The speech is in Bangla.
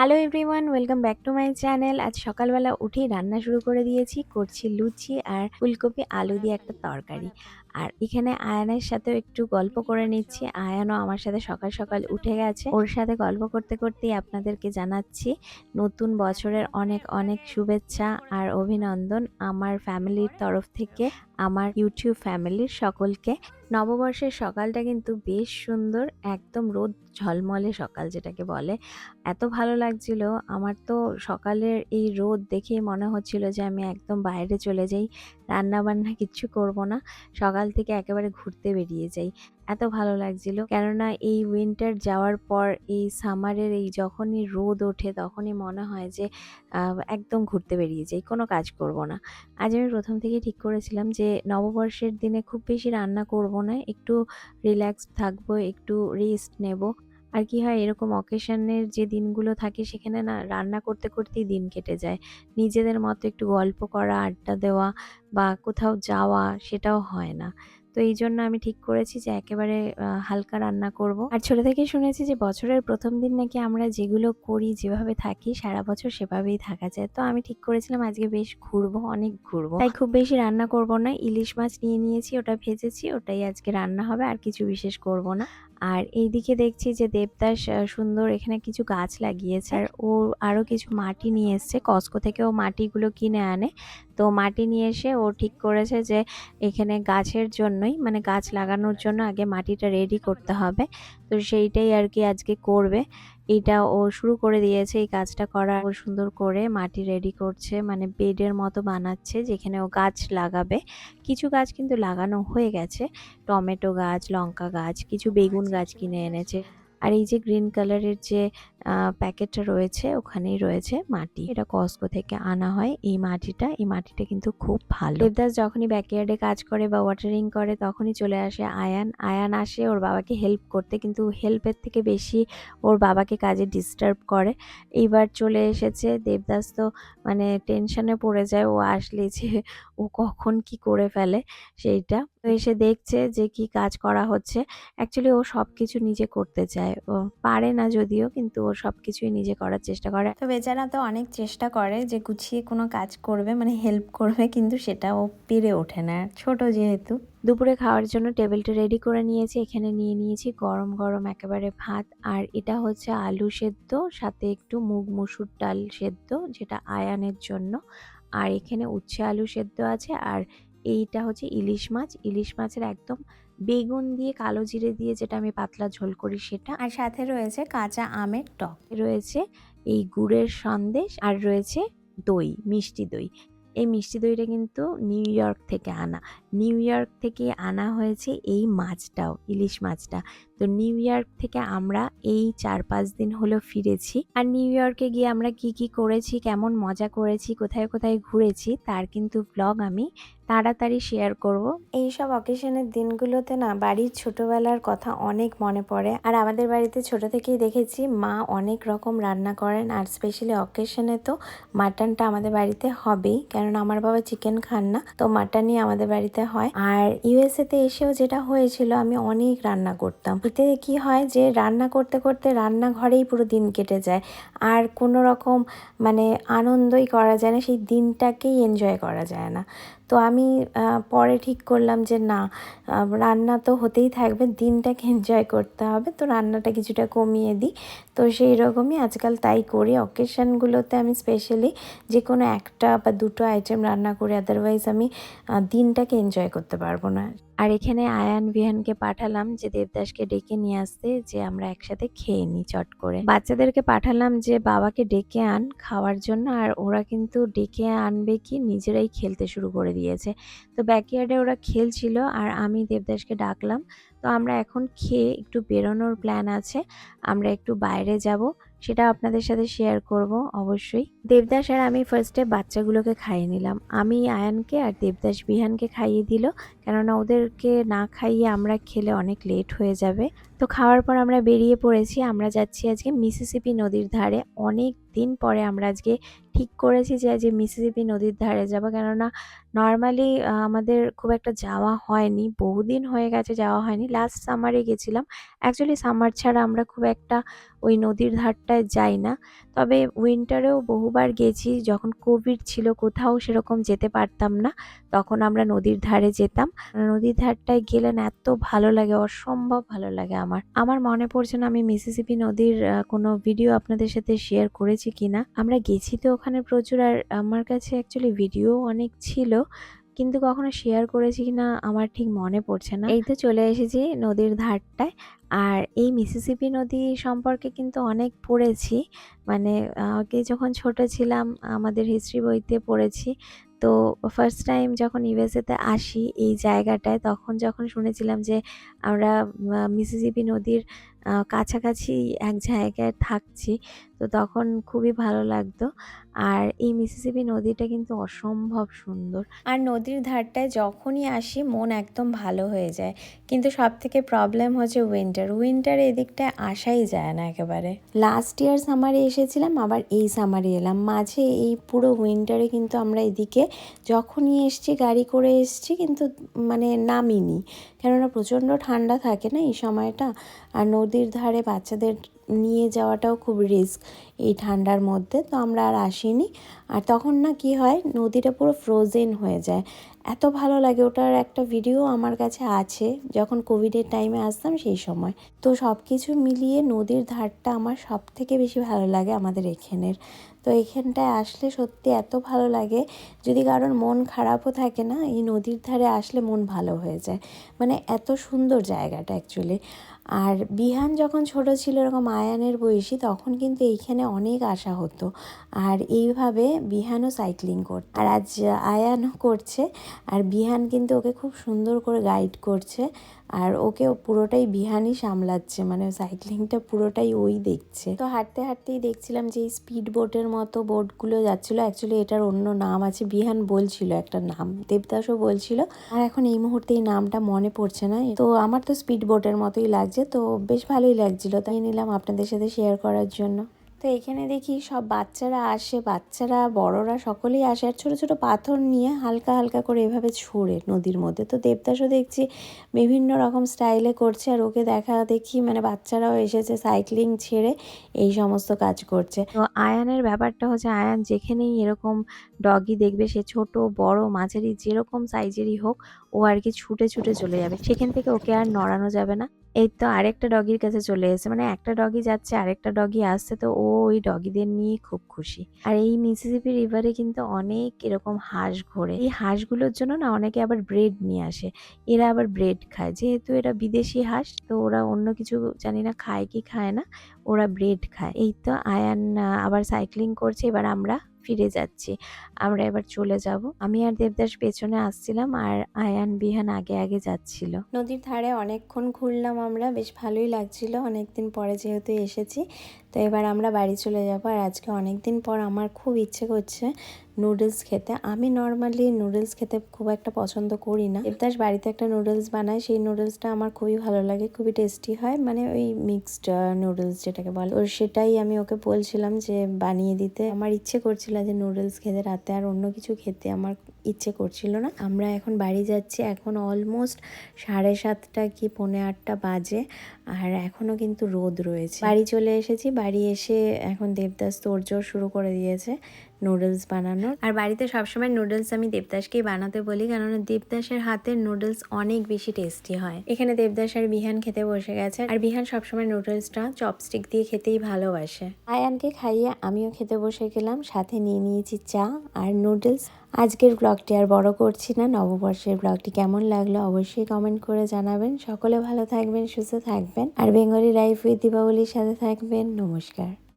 Hello everyone welcome back to my channel আজ সকালবেলা উঠেই রান্না শুরু করে দিয়েছি, করছি লুচি আর ফুলকপি আলু দিয়ে একটা তরকারি। আর এখানে আয়ানের সাথেও একটু গল্প করে নিচ্ছি। আয়ানও আমার সাথে সকাল সকাল উঠে গেছে। ওর সাথে গল্প করতে করতেই আপনাদেরকে জানাচ্ছি, নতুন বছরের অনেক অনেক শুভেচ্ছা আর অভিনন্দন আমার ফ্যামিলির তরফ থেকে, আমার ইউটিউব ফ্যামিলির সকলকে। নববর্ষের সকালটা কিন্তু বেশ সুন্দর, একদম রোদ ঝলমলে সকাল যেটাকে বলে। এত ভালো লাগছিল। আমার তো সকালের এই রোদ দেখে মনে হচ্ছিল যে আমি একদম বাইরে চলে যাই। রান্না বান্না কিচ্ছু করব না। সকাল থেকে একেবারে ঘুরতে বেরিয়ে যাই। এত ভালো লাগছিল। কেননা এই উইন্টার যাওয়ার পর, এই সামারের এই যখনই রোদ ওঠে, তখনই মনে হয় যে একদম ঘুরতে বেরিয়ে যাই, কোনো কাজ করব না। আজ আমি প্রথম থেকে ঠিক করেছিলাম যে, নববর্ষের দিনে খুব বেশি রান্না করব না, একটু রিল্যাক্স থাকব, একটু রেস্ট নেব। আর কি হয়, এরকম অকেশনের যে দিনগুলো থাকে, সেখানে না রান্না করতে করতেই দিন কেটে যায়। নিজেদের মতো একটু গল্প করা, আড্ডা দেওয়া বা কোথাও যাওয়া, সেটাও হয় না। তো এই জন্য আমি ঠিক করেছি যে একেবারে হালকা রান্না করব। আর ছোট থেকে শুনেছি যে বছরের প্রথম দিন নাকি আমরা যেগুলো করি, যেভাবে থাকি, সারা বছর সেভাবেই থাকা যায়। তো আমি ঠিক করেছিলাম আজকে বেশ ঘুরবো, অনেক ঘুরবো। তাই খুব বেশি রান্না করব না। ইলিশ মাছ নিয়ে নিয়েছি, ওটা ভেজেছি, ওটাই আজকে রান্না হবে, আর কিছু বিশেষ করব না। আর এইদিকে দেখছি যে দেবদাস সুন্দর এখানে কিছু গাছ লাগিয়েছে আর ও আরও কিছু মাটি নিয়ে এসছে। কস্কো থেকে ও মাটিগুলো কিনে আনে। তো মাটি নিয়ে এসে ও ঠিক করেছে যে এখানে গাছের জন্যই মানে গাছ লাগানোর জন্য আগে মাটিটা রেডি করতে হবে। তো সেইটাই আর কি আজকে করবে। এইটা ও শুরু করে দিয়েছে এই কাজটা করা ও সুন্দর করে মাটি রেডি করছে মানে বেডের মতো বানাচ্ছে যেখানে ও গাছ লাগাবে। কিছু গাছ কিন্তু লাগানো হয়ে গেছে টমেটো গাছ লঙ্কা গাছ কিছু বেগুন গাছ কিনে এনেছে। আর এই যে গ্রিন কালারের যে প্যাকেটটা রয়েছে, ওখানেই রয়েছে মাটি। এটা কস্কো থেকে আনা হয় এই মাটিটা। এই মাটিটা কিন্তু খুব ভালো। দেবদাস যখনই ব্যাকইয়ার্ডে কাজ করে বা ওয়াটারিং করে, তখনই চলে আসে আয়ান। আয়ান আসে ওর বাবাকে হেল্প করতে, কিন্তু হেল্পের থেকে বেশি ওর বাবাকে কাজে ডিস্টার্ব করে। এইবার চলে এসেছে, দেবদাস তো মানে টেনশনে পড়ে যায়, ও আসলে যে ও কখন কি করে ফেলে সেইটা। এসে দেখছে যে কি কাজ করা হচ্ছে। অ্যাকচুয়ালি ও সব কিছু নিজে করতে চায়। ও পারে না যদিও, কিন্তু ও সব কিছুই নিজে করার চেষ্টা করে। তো বেচারা তো অনেক চেষ্টা করে যে গুছিয়ে কোনো কাজ করবে মানে হেল্প করবে কিন্তু সেটা ও পেরে ওঠে না। ছোট যেহেতু। দুপুরে খাওয়ার জন্য টেবিলটা রেডি করে নিয়েছি এখানে নিয়ে নিয়েছি গরম গরম একেবারে ভাত আর এটা হচ্ছে আলু সেদ্ধ সাথে একটু মুগ মুসুর ডাল সেদ্ধ যেটা আয়ানের জন্য। আর এখানে উচ্ছে আলু সেদ্ধ আছে আর এইটা হচ্ছে ইলিশ মাছ। ইলিশ মাছের একদম বেগুন দিয়ে কালো জিরে দিয়ে যেটা আমি পাতলা ঝোল করি সেটা। আর সাথে রয়েছে কাঁচা আমের টক। রয়েছে এই গুড়ের সন্দেশ আর রয়েছে দই মিষ্টি দই। এই মিষ্টি দইটা কিন্তু নিউ ইয়র্ক থেকে আনা। নিউ ইয়র্ক থেকে আনা হয়েছে এই মাছটাও, ইলিশ মাছটা। তো নিউ ইয়র্ক থেকে আমরা এই চার পাঁচ দিন হলো ফিরেছি। আর নিউ ইয়র্কে গিয়ে আমরা কি কি করেছি, কেমন মজা করেছি, কোথায় কোথায় ঘুরেছি, তার কিন্তু ব্লগ আমি তাড়াতাড়ি শেয়ার করব। এই সব অকেশনের দিনগুলোতে না, বাড়ির ছোটবেলার কথা অনেক মনে পড়ে। আর আমাদের বাড়িতে ছোট থেকেই দেখেছি, মা অনেক রকম রান্না করেন। আর স্পেশালি অকেশনে তো মাটনটা আমাদের বাড়িতে হবেই। কেননা আমার বাবা চিকেন খান না। তো মাটনই আমাদের বাড়িতে হয়। আর ইউএসএ তে এসেও যেটা হয়েছিল, আমি অনেক রান্না করতাম। এতে কি হয় যে, রান্না করতে করতে রান্নাঘরেই পুরো দিন কেটে যায়। আর কোনো রকম মানে আনন্দই করা যায় না, সেই দিনটাকেই এনজয় করা যায় না। তো আমি পরে ঠিক করলাম যে না রান্না তো হতেই থাকবে, দিনটাকে এনজয় করতে হবে, তো রান্নাটা কিছুটা কমিয়ে দিই। তো সেই রকমই আজকাল তাই করি। অকেশানগুলোতে আমি স্পেশালি যে কোনো একটা বা দুটো আইটেম রান্না করি আদারওয়াইজ আমি দিনটাকে এনজয় করতে পারব না। আর এখানে আয়ান বিহানকে পাঠালাম যে দেবদাসকে ডেকে নিয়ে আসতে, যে আমরা একসাথে খেয়ে নিই চট করে। বাচ্চাদেরকে পাঠালাম যে বাবাকে ডেকে আন খাওয়ার জন্য, আর ওরা কিন্তু ডেকে আনবে কি নিজেরাই খেলতে শুরু করে দিয়েছে। তো ব্যাকইয়ার্ডে ওরা খেলছিল আর আমি দেবদাসকে ডাকলাম। তো আমরা এখন খেয়ে একটু বেরোনোর প্ল্যান আছে। আমরা একটু বাইরে যাব। সেটা আপনাদের সাথে শেয়ার করব, অবশ্যই। দেবদাস আর আমি ফার্স্টে বাচ্চাগুলোকে খাইয়ে নিলাম। আমি আয়ানকে আর দেবদাস বিহানকে খাইয়ে দিল, কেননা ওদেরকে না খাইয়ে আমরা খেলে অনেক লেট হয়ে যাবে। তো খাওয়ার পর আমরা বেরিয়ে পড়েছি, আমরা যাচ্ছি আজকে মিসিসিপি নদীর ধারে। অনেক দিন পরে আমরা আজকে ঠিক করেছি যে আজকে মিসিসিপি নদীর ধারে যাব, কেননা নর্মালি আমাদের খুব একটা যাওয়া হয়নি, বহুদিন হয়ে গেছে যাওয়া হয়নি। লাস্ট সামারে গেছিলাম। অ্যাকচুয়ালি সামার ছাড়া আমরা খুব একটা ওই নদীর ধারটায় যাই না। তবে উইন্টারেও বহুবার গেছি, যখন কোভিড ছিল কোথাও সেরকম যেতে পারতাম না, তখন আমরা নদীর ধারে যেতাম। নদীর ধারটায় গেলেন এত ভালো লাগে, অসম্ভব ভালো লাগে আমার। আমার মনে পড়ছে না আমি মিসিসিপি নদীর কোনো ভিডিও আপনাদের সাথে শেয়ার করেছি কিনা। আমরা গেছি তো ওখানে প্রচুর আর আমার কাছে অ্যাকচুয়ালি ভিডিও অনেক ছিল। কিন্তু কখনো শেয়ার করেছি কিনা আমার ঠিক মনে পড়ছে না। এই তো চলে এসেছি নদীর ধারটায়। আর এই মিসিসিপি নদী সম্পর্কে কিন্তু অনেক পড়েছি। মানে আগে যখন ছোট ছিলাম, আমাদের হিস্ট্রি বইতে পড়েছি। তো ফার্স্ট টাইম যখন ইউএসএতে আসি এই জায়গাটায়, তখন যখন শুনেছিলাম যে আমরা মিসিসিপি নদীর কাছাকাছি এক জায়গায় থাকছি তো তখন খুবই ভালো লাগতো। আর এই মিসিসিপি নদীটা কিন্তু অসম্ভব সুন্দর। আর নদীর ধারটায় যখনই আসি মন একদম ভালো হয়ে যায়। কিন্তু সব থেকে প্রবলেম হচ্ছে উইন্টার উইন্টারে এদিকটায় আসাই যায় না একেবারে। লাস্ট ইয়ার সামারে এসেছিলাম, আবার এই সামারে এলাম। মাঝে এই পুরো উইন্টারে কিন্তু আমরা এদিকে যখনই এসছি, গাড়ি করে এসছি কিন্তু মানে নামিনি। কেননা প্রচণ্ড ঠান্ডা থাকে না এই সময়টা? আর নদীর ধারে বাচ্চাদের নিয়ে যাওয়াটাও খুব রিস্ক এই ঠান্ডার মধ্যে, তো আমরা আর আসিনি। আর তখন না কি হয়, নদীটা পুরো ফ্রোজেন হয়ে যায়। এত ভালো লাগে, ওটার একটা ভিডিও আমার কাছে আছে, যখন কোভিডের টাইমে আসতাম সেই সময়। তো সব কিছু মিলিয়ে নদীর ধারটা আমার সব থেকে বেশি ভালো লাগে আমাদের এখানের। তো এখানটায় আসলে সত্যি এত ভালো লাগে, যদি কারোর মন খারাপও থাকে না, এই নদীর ধারে আসলে মন ভালো হয়ে যায়। মানে এত সুন্দর জায়গাটা অ্যাকচুয়ালি আর বিহান যখন ছোট ছিল এরকম আয়ানের বয়সী, তখন কিন্তু এইখানে অনেক আসা হতো। আর এইভাবে বিহানও সাইক্লিং করত। আর আজ আয়ানও করছে। আর বিহান কিন্তু ওকে খুব সুন্দর করে গাইড করছে। আর ওকে পুরোটাই বিহানই সামলাচ্ছে মানে সাইক্লিংটা পুরোটাই ওই দেখছে। তো হাঁটতে হাঁটতেই দেখছিলাম যে এই স্পিড বোটের মতো বোটগুলো যাচ্ছিল। অ্যাকচুয়ালি এটার অন্য নাম আছে, বিহান বলছিল একটা নাম, দেবদাসও বলছিল। আর এখন এই মুহূর্তে এই নামটা মনে পড়ছে না। তো আমার তো স্পিড বোটের মতোই লাগছে, তো বেশ ভালোই লাগছিল, তাই নিলাম আপনাদের সাথে শেয়ার করার জন্য। তো এখানে দেখি সব বাচ্চারা আসে, বাচ্চারা, বড়রা সকলেই আসে আর ছোটো ছোটো পাথর নিয়ে হালকা হালকা করে এভাবে ছোড়ে নদীর মধ্যে। তো দেবদাসও দেখছি বিভিন্ন রকম স্টাইলে করছে আর ওকে দেখা দেখি মানে বাচ্চারাও এসেছে সাইক্লিং ছেড়ে এই সমস্ত কাজ করছে। তো আয়ানের ব্যাপারটা হচ্ছে আয়ান যেখানেই এরকম ডগি দেখবে, সে ছোট, বড়, মাঝারি, যেরকম সাইজেরই হোক, ও আর কি ছুটে ছুটে চলে যাবে। সেখান থেকে ওকে আর নড়ানো যাবে না। এই তো আরেকটা ডগির কাছে চলে এসেছে। মানে একটা ডগি যাচ্ছে, আরেকটা ডগি আসছে, তো ও ওই ডগিদের নিয়ে খুব খুশি। আর এই মিসিসিপি রিভারে কিন্তু অনেক এরকম হাঁস ঘোরে। এই হাঁসগুলোর জন্য না অনেকে আবার ব্রেড নিয়ে আসে। এরা আবার ব্রেড খায়। যেহেতু এরা বিদেশি হাঁস, তো ওরা অন্য কিছু জানি না, খায় কি খায় না। ওরা ব্রেড খায়। এই তো আয়ান আবার সাইক্লিং করছে, এবার আমরা ফিরে যাচ্ছি। আমরা এবার চলে যাব। আমি আর দেবদাস পেছনে আসছিলাম আর আয়ান, বিহান আগে আগে যাচ্ছিল। নদীর ধারে অনেকক্ষণ ঘুরলাম আমরা। বেশ ভালোই লাগছিল। অনেকদিন পরে যেহেতু এসেছি, তো এবার আমরা বাড়ি চলে যাব। আর আজকে অনেক দিন পর আমার খুব ইচ্ছে করছে নুডলস খেতে। আমি নর্মালি নুডলস খেতে খুব একটা পছন্দ করি না। দেবদাস বাড়িতে একটা নুডলস বানায়। সেই নুডলসটা আমার খুবই ভালো লাগে, খুবই টেস্টি হয়। মানে ওই মিক্সড নুডলস যেটাকে বলে। ওর সেটাই আমি ওকে বলছিলাম যে বানিয়ে দিতে। আমার ইচ্ছে করছিল যে নুডলস খেতে, রাতে আর অন্য কিছু খেতে। আমার ইচ্ছে করছিল না। আমরা এখন বাড়ি যাচ্ছি এখন অলমোস্ট সাড়ে সাতটা কি পৌনে আটটা বাজে আর এখনও কিন্তু রোদ রয়েছে। বাড়ি চলে এসেছি বাড়ি এসে এখন দেবদাস তোড়জোড় শুরু করে দিয়েছে নুডলস বানানোর। আর বাড়িতে সবসময় নুডলস আমি দেবদাসকেই বানাতে বলি কেননা দেবদাসের হাতের নুডলস অনেক বেশি টেস্টি হয়। এখানে দেবদাস আর বিহান খেতে বসে গেছে আর বিহান সবসময় নুডলসটা চপস্টিক দিয়ে খেতেই ভালোবাসে। আয়ানকে খাইয়ে আমিও খেতে বসে গেলাম সাথে নিয়ে নিয়েছি চা আর নুডলস আজকের ব্লগটি আর বড় করছি না। নববর্ষের ব্লগটি কেমন লাগল অবশ্যই কমেন্ট করে জানাবেন। সকলে ভালো থাকবেন, সুস্থ থাকবেন। আর বেঙ্গলি লাইফ উইথ দীপাবলির সাথে থাকবেন। নমস্কার।